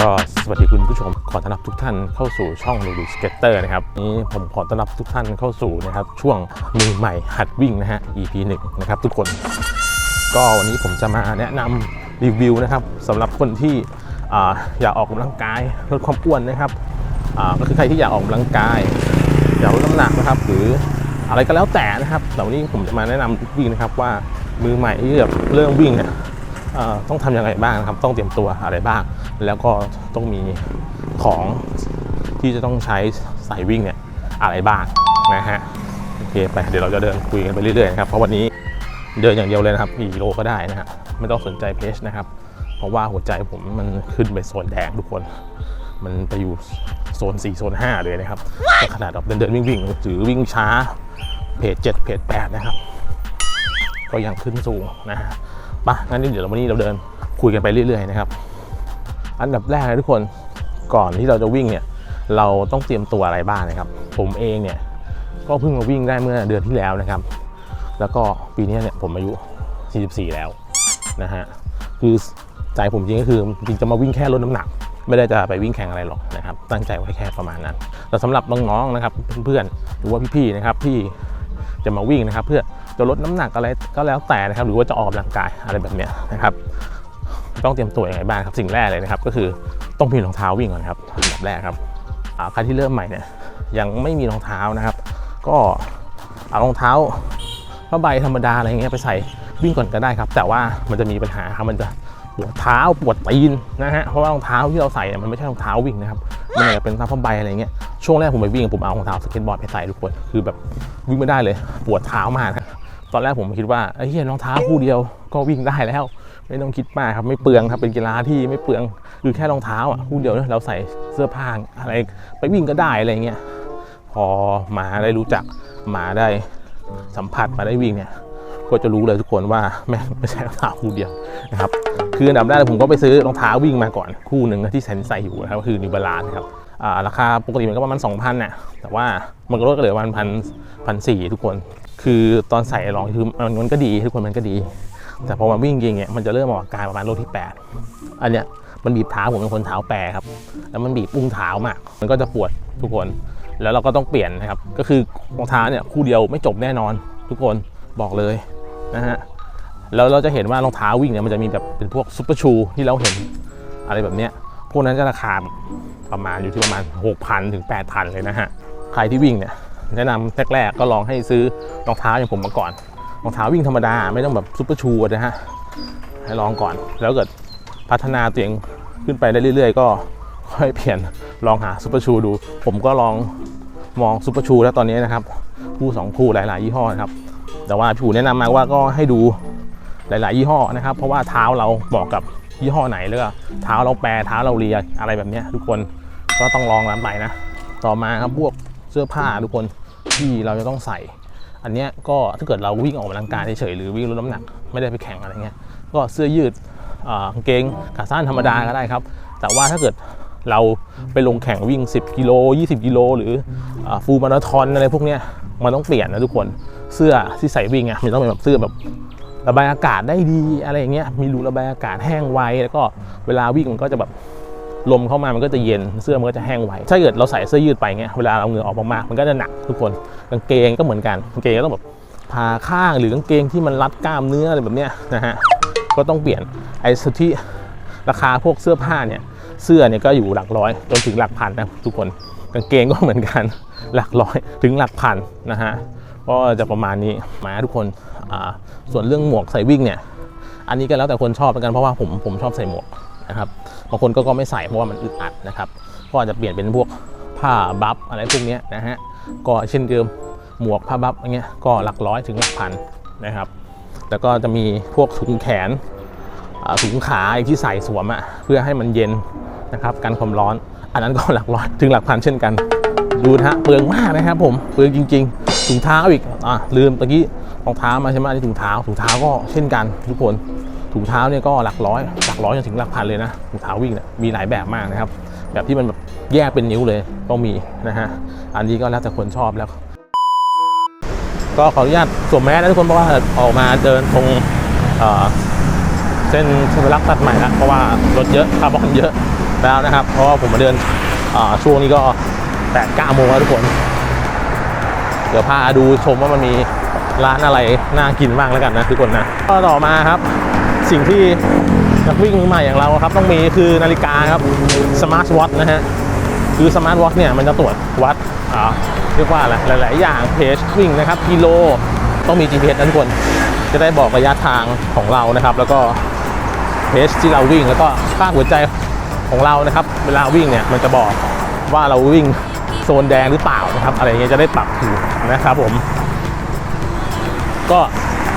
ก็สวัสดีคุณผู้ชม ขอต้อนรับทุกท่านเข้าสู่ช่องลูดิสเก็ตเตอร์นะครับนี้ผมขอต้อนรับทุกท่านเข้าสู่นะครับช่วงมือใหม่หัดวิ่งนะฮะ EP 1นะครับทุกคน ก็วันนี้ผมจะมาแนะนำรีวิวนะครับสำหรับคนที่ออยากออกกำลังกายลดความอ้วนนะครับก็คือใครที่อยากออกกำลังกาย อยากลดน้ำหนักนะครับ หรืออะไรก็แล้วแต่นะครับแต่วันนี้ผมจะมาแนะนำวิ่งนะครับว่ามือใหม่ที่แบบเริ่มวิ่งเนี่ย ต้องทำยังไงบ้างครับ ต้องเตรียมตัวอะไรบ้าง แล้วก็ต้องมีของที่จะต้องใช้ใส่วิ่งเนี่ยอะไรบ้างนะฮะโอเคไปเดี๋ยวเราจะเดินคุยกันไปเรื่อยๆนะครับเพราะวันนี้เดินอย่างเดียวเลยนะครับกี่กิโลก็ได้นะฮะไม่ต้องสนใจเพจนะครับ เพราะว่าหัวใจผมมันขึ้นไปโซนแดงทุกคน มันไปอยู่โซน 4 โซน 5 เลยนะครับก็ขนาดแบบเดินเดินวิ่งวิ่งหรือวิ่งช้าเพจ7เพจ8นะครับ ก็ยังขึ้นสูงนะฮะ ปะงั้นเดี๋ยววันนี้เราเดินคุยกันไปเรื่อยๆนะครับ อันดับแรกเลยทุกคนก่อนที่เราจะวิ่งเนี่ยเราต้องเตรียมตัวอะไรบ้างนะครับ ผมเองเนี่ยก็เพิ่งมาวิ่งได้เมื่อเดือนที่แล้วนะครับ แล้วก็ปีนี้เนี่ยผมอายุ 44 แล้วนะฮะคือใจผมจริงก็คือจริงจะมาวิ่งแค่ลดน้ำหนัก ไม่ได้จะไปวิ่งแข่งอะไรหรอกนะครับ ตั้งใจไว้แค่ประมาณนั้นแต่สำหรับน้องๆนะครับเพื่อนๆหรือว่าพี่ๆนะครับที่จะมาวิ่งนะครับ เพื่อ จะลดน้ำหนักอะไรก็แล้วแต่นะครับ หรือว่าจะออกกำลังกายอะไรแบบเนี้ยนะครับ ต้องเตรียมตัวยังไงบ้างครับ สิ่งแรกเลยนะครับ ก็คือต้องมีรองเท้าวิ่งก่อนครับอันดับแรกครับใครที่เริ่มใหม่เนี่ยยังไม่มีรองเท้านะครับ ก็เอารองเท้าผ้าใบธรรมดาอะไรเงี้ยไปใส่วิ่งก่อนก็ได้ครับ แต่ว่ามันจะมีปัญหาครับมันจะปวดเท้าปวดตีนนะฮะเพราะว่ารองเท้าที่เราใส่มันไม่ใช่รองเท้าวิ่งนะครับมันอาจจะเป็นรองเท้าผ้าใบอะไรเงี้ยช่วงแรกผมไปวิ่งผมเอารองเท้าสเก็ตบอร์ดไปใส่ทุกคนคือแบบวิ่งไม่ได้เลย ปวดเท้ามาก ตอนแรกผมคิดว่าไอ้เหี้ยรองเท้าคู่เดียวก็วิ่งได้แล้ว ไม่ต้องคิดมากครับไม่เปลืองครับเป็นกีฬาที่ไม่เปลืองคือแค่รองเท้าอะคู่เดียวเราใส่เสื้อผ้าอะไรไปวิ่งก็ได้อะไรเงี้ยพอมาได้รู้จักมาได้สัมผัสมาได้วิ่งเนี่ยก็จะรู้เลยทุกคนว่าแม่ไม่ใช่รองเท้าคู่เดียวนะครับคืออันดับแรกผมก็ไปซื้อรองเท้าวิ่งมาก่อนคู่หนึ่งที่แซนใส่อยู่นะครับคือนิวบาลานครับราคาปกติมันก็ประมาณ2,000น่ะแต่ว่ามันก็ลดก็เหลือประมาณพันพันสี่ทุกคน คือตอนใส่ลองคือมันมันก็ดีทุกคนมันก็ดี แต่พอมาวิ่งจริงเนี่ยมันจะเริ่มออกอาการประมาณโลที่ 8 อันเนี้ยมันบีบเท้าผมเป็นคนเท้าแปรครับ แล้วมันบีบอุ้งเท้ามาก มันก็จะปวดทุกคน แล้วเราก็ต้องเปลี่ยนนะครับ ก็คือรองเท้าเนี่ยคู่เดียวไม่จบแน่นอน ทุกคนบอกเลยนะฮะ แล้วเราจะเห็นว่ารองเท้าวิ่งเนี่ยมันจะมีแบบเป็นพวกซุปเปอร์ชูที่เราเห็นอะไรแบบเนี้ย พวกนั้นจะราคาประมาณอยู่ที่ประมาณ 6,000ถึง8,000เลยนะฮะ ใครที่วิ่งเนี่ย แนะนำแรกๆก็ลองให้ซื้อรองเท้าอย่างผมมาก่อนรองเท้าวิ่งธรรมดาไม่ต้องแบบซุปเปอร์ชูนะฮะให้ลองก่อน แล้วเกิดพัฒนาตัวเองขึ้นไปได้เรื่อย ๆ ก็ค่อยเปลี่ยนลองหาซุปเปอร์ชูดู ผมก็ลองมองซุปเปอร์ชูแล้วตอนนี้นะครับ คู่สองคู่หลาย ๆ ยี่ห้อนะครับ แต่ว่าพี่อูแนะนำมาว่าก็ให้ดูหลาย ๆ ยี่ห้อนะครับ เพราะว่าเท้าเราเหมาะกับยี่ห้อไหนแล้วก็เท้าเราแปรเท้าเราเรียอะไรแบบนี้ทุกคนก็ต้องลองร้านไปนะ ต่อมาครับพวกเสื้อผ้าทุกคน ที่เราจะต้องใส่ อันเนี้ยก็ถ้าเกิดเราวิ่งออกกำลังกายเฉยๆหรือวิ่งลดน้ำหนักไม่ได้ไปแข่งอะไรเงี้ยก็เสื้อยืดอ่ากางเกงขาสั้นธรรมดาก็ได้ครับ แต่ว่าถ้าเกิดเราไปลงแข่งวิ่ง 10 กิโล 20 กิโล หรือฟูลมาราธอนอะไรพวกเนี้ยมันต้องเปลี่ยนนะทุกคนเสื้อที่ใส่วิ่งอะมันต้องเป็นแบบเสื้อแบบระบายอากาศได้ดีอะไรอย่างเงี้ยมีรูระบายอากาศแห้งไวแล้วก็เวลาวิ่งมันก็จะแบบ ลมเข้ามามันก็จะเย็นเสื้อมันก็จะแห้งไวถ้าเกิดเราใส่เสื้อยืดไปเงี้ยเวลาเราเหงื่อออกมากๆมันก็จะหนักทุกคนกางเกงก็เหมือนกันกางเกงก็ต้องแบบผ่าข้างหรือกางเกงที่มันรัดกล้ามเนื้ออะไรแบบเนี้ยนะฮะก็ต้องเปลี่ยนไอ้สุดที่ราคาพวกเสื้อผ้าเนี่ยเสื้อเนี่ยก็อยู่หลักร้อยจนถึงหลักพันนะทุกคนกางเกงก็เหมือนกันหลักร้อยถึงหลักพันนะฮะก็จะประมาณนี้มาทุกคนส่วนเรื่องหมวกใส่วิ่งเนี่ยอันนี้ก็แล้วแต่คนชอบเหมือนกันเพราะว่าผมผมชอบใส่หมวกนะครับ บางคนก็ก็ไม่ใส่เพราะว่ามันอึดอัดนะครับ ก็อาจจะเปลี่ยนเป็นพวกผ้าบัฟอะไรพวกนี้นะฮะ ก็เช่นเดิมหมวกผ้าบัฟอย่างเงี้ยก็หลักร้อยถึงหลักพันนะครับ แล้วก็จะมีพวกถุงแขนอ่าถุงขาที่ใส่สวมอะเพื่อให้มันเย็นนะครับกันความร้อน อันนั้นก็หลักร้อยถึงหลักพันเช่นกัน ดูนะฮะเปลืองมากนะครับผมเปลืองจริง ๆ ถุงเท้าอีกอะลืมตะกี้รองเท้ามาใช่ไหมอันนี้ถุงเท้าถุงเท้าก็เช่นกันทุกคน ถุงเท้าเนี่ยก็หลักร้อยหลักร้อยจนถึงหลักพันเลยนะถุงเท้าวิ่งเนี่ยมีหลายแบบมากนะครับ แบบที่มันแบบแยกเป็นนิ้วเลยก็มีนะฮะอันนี้ก็แล้วแต่คนชอบแล้ว ก็ขออนุญาตสวมแมสนะทุกคนเพราะว่าออกมาเดินตรงเส้นเทวรักตัดใหม่แล้วเพราะว่ารถเยอะคาร์บอนเยอะแล้วนะครับ เพราะว่าผมมาเดินช่วงนี้ก็แปดเก้าโมงแล้วทุกคน เดี๋ยวพาดูชมว่ามันมีร้านอะไรน่ากินบ้างแล้วกันนะทุกคนนะก็ต่อมาครับ สิ่งที่นักวิ่งมือใหม่อย่างเราครับต้องมีคือนาฬิกาครับสมาร์ทวอทนะฮะคือสมาร์ทวอทเนี่ยมันจะตรวจวัดอ่าเรียกว่าอะไรหลาย ๆ อย่างเพจวิ่งนะครับกิโลต้องมี GPS นะทุกคนจะได้บอกระยะทางของเรานะครับ แล้วก็เพจที่เราวิ่งแล้วก็ค่าหัวใจของเรานะครับ เวลาวิ่งเนี่ยมันจะบอกว่าเราวิ่งโซนแดงหรือเปล่านะครับ อะไรเงี้ยจะได้ปรับถูกนะครับผม ก็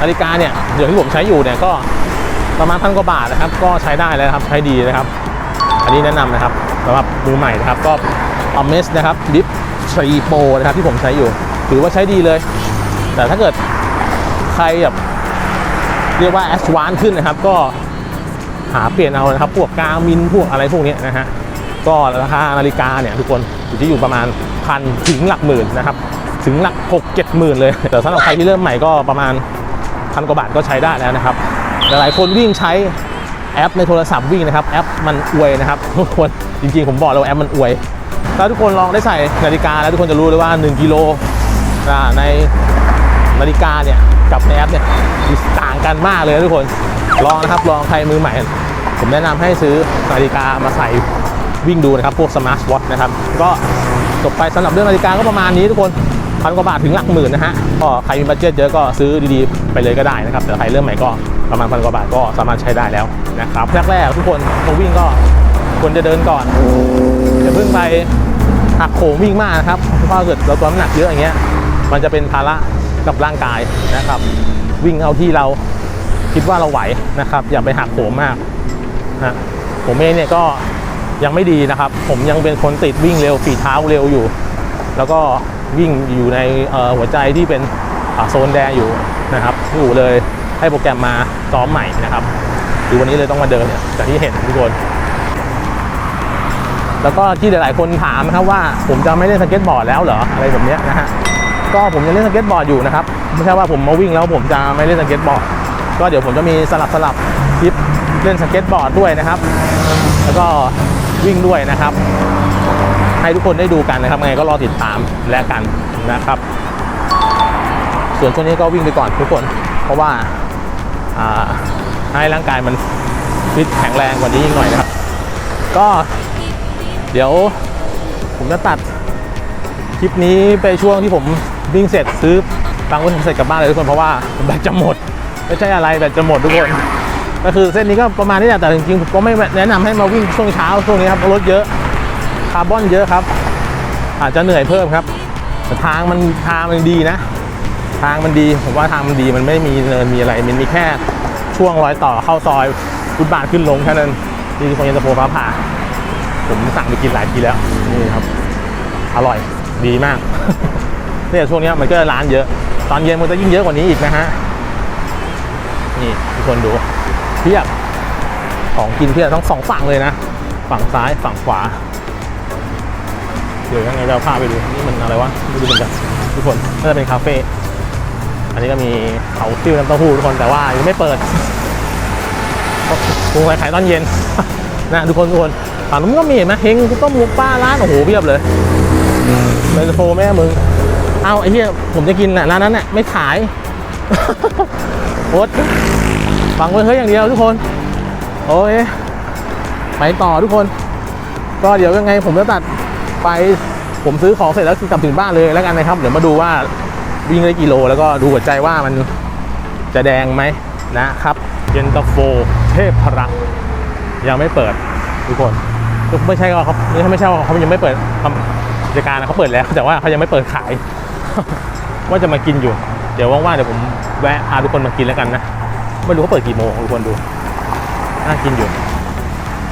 นาฬิกาเนี่ยเดี๋ยวที่ผมใช้อยู่เนี่ยก็ ประมาณพันกว่าบาทนะครับ ก็ใช้ได้แล้วครับใช้ดีนะครับ อันนี้แนะนำนะครับสำหรับมือใหม่นะครับก็ a m e s นะครับ Dip 3 Pro นะครับที่ผมใช้อยู่ ถือว่าใช้ดีเลย แต่ถ้าเกิดใครแบบเรียกว่า a d v a n c e ขึ้นนะครับ ก็หาเปลี่ยนเอานะครับ พวกกามินพวกอะไรพวกนี้นะฮะก็ราคานาฬิกาเนี่ยทุกคนอยู่ที่อยู่ประมาณพันถึงหลักหมื่นนะครับ ถึงหลักหกเจ็ดหมื่นเลยแต่สำหรับใครที่เริ่มใหม่ก็ประมาณพันกว่าบาทก็ใช้ได้แล้วนะครับ หลายๆคนวิ่งใช้แอปในโทรศัพท์วิ่งนะครับแอปมันอวยนะครับทุกคนจริงๆผมบอกแล้วาแอปมันอวยถ้าทุกคนลองได้ใส่นาฬิกาแล้วทุกคนจะรู้เลยว่า 1กิโลในนาฬิกาเนี่ยกับในแอปเนี่ยต่างกันมากเลยทุกคนลองนะครับลองใครมือใหม่ ผมแนะนำให้ซื้อนาฬิกามาใส่วิ่งดูนะครับพวกสมาร์ทวอทนะครับก็จบไปสำหรับเรื่องนาฬิกาก็ประมาณนี้ทุกคนพันกว่าบาทถึงหลักหมื่นนะฮะก็ใครมีบัตเจ็ตเยอะก็ซื้อดีๆไปเลยก็ได้นะครับแต่ใครเริ่มใหม่ก็ ประมาณพันกว่าบาทก็สามารถใช้ได้แล้วนะครับแรกๆทุกคนมาวิ่งก็ควรจะเดินก่อนอย่าเพิ่งไปหักโหมวิ่งมากนะครับเพราะถ้าเกิดเราตัวน้ำหนักเยอะอย่างเงี้ย มันจะเป็นภาระกับร่างกายนะครับ วิ่งเอาที่เราคิดว่าเราไหวนะครับ อย่าไปหักโหมมากนะผมเองเนี่ยก็ยังไม่ดีนะครับ ผมยังเป็นคนติดวิ่งเร็วฝีเท้าเร็วอยู่ แล้วก็วิ่งอยู่ในหัวใจที่เป็นโซนแดงอยู่นะครับอยู่เลย ให้โปรแกรมมาซ้อมใหม่นะครับดูวันนี้เลยต้องมาเดินเนี่ยจากที่เห็นทุกคน แล้วก็ที่หลายๆคนถามนะครับว่าผมจะไม่เล่นสเก็ตบอร์ดแล้วเหรออะไรแบบนี้นะฮะก็ผมยังเล่นสเก็ตบอร์ดอยู่นะครับไม่ใช่ว่าผมมาวิ่งแล้วผมจะไม่เล่นสเก็ตบอร์ดก็เดี๋ยวผมจะมีสลับสลับคลิปเล่นสเก็ตบอร์ดด้วยนะครับ แล้วก็วิ่งด้วยนะครับ ให้ทุกคนได้ดูกันนะครับไงก็รอติดตามและกันนะครับ ส่วนช่วงนี้ก็วิ่งไปก่อนทุกคน เพราะว่า ให้ร่างกายมันฟิตแข็งแรงกว่านี้อีกหน่อยนะครับ ก็เดี๋ยวผมจะตัดคลิปนี้ไปช่วงที่ผมวิ่งเสร็จซื้อตังค์ไว้ผมเสร็จกลับบ้านเลยทุกคนเพราะว่าแบตจะหมด ไม่ใช่อะไรแบตจะหมดทุกคน ก็คือเส้นนี้ก็ประมาณนี้แหละแต่จริงๆผมก็ไม่แนะนำให้มาวิ่งช่วงเช้าช่วงนี้ครับราะรถเยอะคาร์บอนเยอะครับ อาจจะเหนื่อยเพิ่มครับแต่ทางมันทางมันดีนะ ทางมันดีผมว่าทางมันดีมันไม่มีเนินมีอะไรมันมีแค่ ช่วงรอยต่อเข้าซอยฟุตบาทขึ้นลงแค่นั้นที่คนยันตะโพฟ้าผ่า ผมสั่งไปกินหลายทีแล้วนี่ครับ อร่อยดีมากเนี่ยช่วงเนี้ยมันก็ร้านเยอะ ตอนเย็นมันจะยิ่งเยอะกว่านี้อีกนะฮะนี่ทุกคนดูเพียบของกินเพียบทั้งสองฝั่งเลยนะ ฝั่งซ้ายฝั่งขวา เดี๋ยวยังไงจะเอาพาไปดูนี่มันอะไรวะไม่รู้เหมือนกันทุกคนน่าจะเป็นคาเฟ่ อันนี้ก็มีเขาติ้วน้ำเต้าหู้ทุกคนแต่ว่ายังไม่เปิดคงไปขายตอนเย็นนะทุกคนทุกคนฝั่งนู้นก็มีเห็นไหมเฮงต้มหมูปลาร้านโอ้โหเพียบเลยเลยจะโทรแม่มึง เอาไอ้เหี้ยผมจะกินน่ะร้านนั้นน่ะไม่ขายโอ๊ตฟังไว้เฮ้ยอย่างเดียวทุกคน โอ้ยไปต่อทุกคน ก็เดี๋ยวยังไงผมจะตัดไปผมซื้อของเสร็จแล้วกลับถึงบ้านเลยแล้วกันนะครับ เดี๋ยวมาดูว่า วิ่งได้กี่โล แล้วก็ดูหัวใจว่ามันจะแดงไหมนะครับ เย็นตาโฟเทพพรักยังไม่เปิดทุกคนไม่ใช่ว่าเขาไม่ใช่ว่าเขายังไม่เปิดทำกิจการนะเขาเปิดแล้ว แต่ว่าเขายังไม่เปิดขาย ว่าจะมากินอยู่ เดี๋ยวว่างๆเดี๋ยวผมแวะพาทุกคนมากินแล้วกันนะไม่รู้เขาเปิดกี่โมงทุกคนดูน่ากินอยู่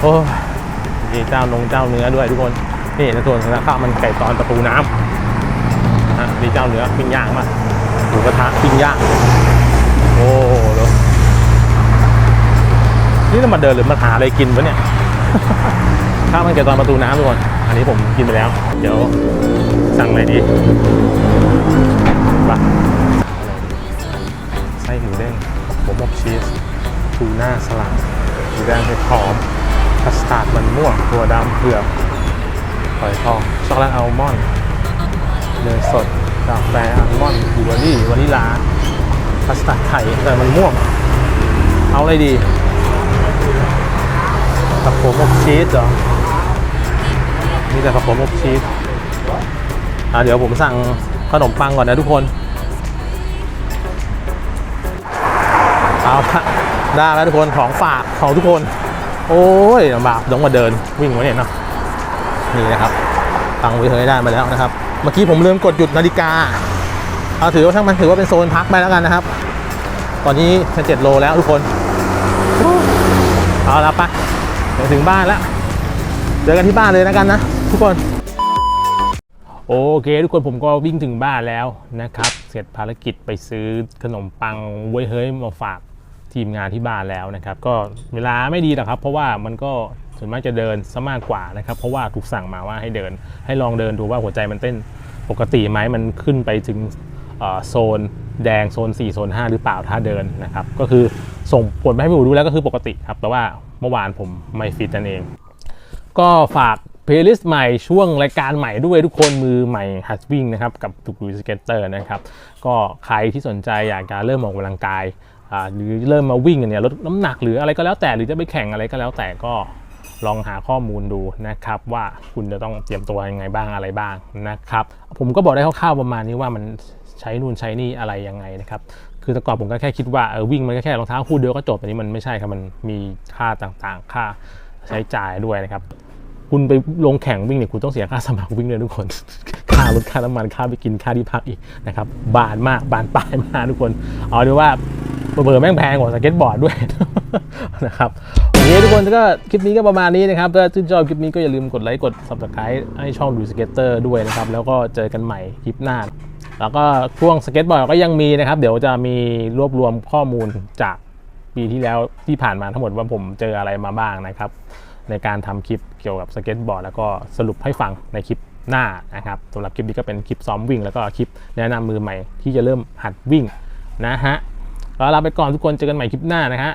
โอ้ยเจ้านงเจ้าเนื้อด้วยทุกคนนี่ในส่วนของข้าวมันไก่ตอนประตูน้ำนะฮะ มีเจ้าเนื้อปิ้งย่างมาหมูกระทะปิ้งย่าง โอ้โหดูนี่เรามาเดินหรือมาหาอะไรกินวะเนี่ย ข้าวมันไก่ตอนประตูน้ำทุกคน อันนี้ผมกินไปแล้ว เดี๋ยวสั่งอะไรดีปะไส้หมูเด้งผมอบชีสทูน่าสลัดหมูแดงเผ็ดหอมคัสตาร์ดมันม่วงถั่วดำเผือกฝอยทองช็อกโกแลตอัลมอนด์เนยสด กาแฟอัลมอนด์บลูเบอรี่วานิลาคัสตาร์ดไข่แต่มันม่วง เอาอะไรดีผักโขมอบชีสเหรอมีแต่ผักโขมอบชีสอะเดี๋ยวผมสั่งขนมปังก่อนนะทุกคน เอาละได้แล้วทุกคนของฝากของทุกคน โอ้ยลำบากต้องมาเดินวิ่งมาเนี่ยเนาะนี่นะครับตังไว้เฮยได้มาแล้วนะครับ เมื่อกี้ผมลืมกดหยุดนาฬิกาเอาถือว่าทั้งมันถือว่าเป็นโซนพักไปแล้วกันนะครับ ตอนนี้จะเจ็ดโลแล้วทุกคน เอาละปะเดี๋ยวถึงบ้านแล้ว เจอกันที่บ้านเลยแล้วกันนะ ทุกคน โอเค ทุกคนผมก็วิ่งถึงบ้านแล้วนะครับ เสร็จภารกิจไปซื้อขนมปังเว้ยเฮ้ยมาฝากทีมงานที่บ้านแล้วนะครับ ก็เวลาไม่ดีหรอกครับ เพราะว่ามันก็ ส่วนมากจะเดินซะมากกว่านะครับ เพราะว่าถูกสั่งมาว่าให้เดิน ให้ลองเดินดูว่าหัวใจมันเต้นปกติไหมมันขึ้นไปถึงโซนแดงโซน 4 โซน 5 หรือเปล่าถ้าเดินนะครับ ก็คือส่งผลไปให้พี่หมูดูแล้วก็คือปกติครับ แต่ว่าเมื่อวานผมไม่ฟิตนั่นเอง ก็ฝากเพลย์ลิสต์ใหม่ช่วงรายการใหม่ด้วยทุกคนมือใหม่หัดวิ่งนะครับกับตุกลุยสเก็ตเตอร์นะครับ ก็ใครที่สนใจอยากจะเริ่มออกกำลังกายหรือเริ่มมาวิ่งเนี่ยลดน้ำหนักหรืออะไรก็แล้วแต่หรือจะไปแข่งอะไรก็แล้วแต่ก็ ลองหาข้อมูลดูนะครับว่าคุณจะต้องเตรียมตัวยังไงบ้างอะไรบ้างนะครับผมก็บอกได้คร่าวๆประมาณนี้ว่ามันใช้นู่นใช้นี่อะไรยังไงนะครับคือแต่ก่อนผมก็แค่คิดว่าเออวิ่งมันก็แค่รองเท้าคู่เดียวก็จบอันนี้มันไม่ใช่ครับมันมีค่าต่างๆ ค่าใช้จ่ายด้วยนะครับคุณไปลงแข่งวิ่งเนี่ยคุณต้องเสียค่าสมัครวิ่งเลยทุกคน ค่ารถค่าน้ำมันค่าไปกินค่าที่พักอีกนะครับบานมากบานปลายมากทุกคน เอาดูว่าเบอร์แม่งแพงกว่าสเก็ตบอร์ดด้วยนะครับ เคทุกคนก็คลิปนี้ก็ประมาณนี้นะครับ ถ้าชื่นชอบคลิปนี้ก็อย่าลืมกดไลค์กด subscribe ให้ช่องดูสเก็ตเตอร์ด้วยนะครับ แล้วก็เจอกันใหม่คลิปหน้า แล้วก็ช่วงสเก็ตบอร์ดก็ยังมีนะครับ เดี๋ยวจะมีรวบรวมข้อมูลจากปีที่แล้วที่ผ่านมาทั้งหมดว่าผมเจออะไรมาบ้างนะครับ ในการทำคลิปเกี่ยวกับสเก็ตบอร์ดแล้วก็สรุปให้ฟังในคลิปหน้านะครับสำหรับคลิปนี้ก็เป็นคลิปซ้อมวิ่ง แล้วก็คลิปแนะนำมือใหม่ที่จะเริ่มหัดวิ่งนะฮะก็ลาไปก่อนทุกคนเจอกันใหม่คลิปหน้านะฮะ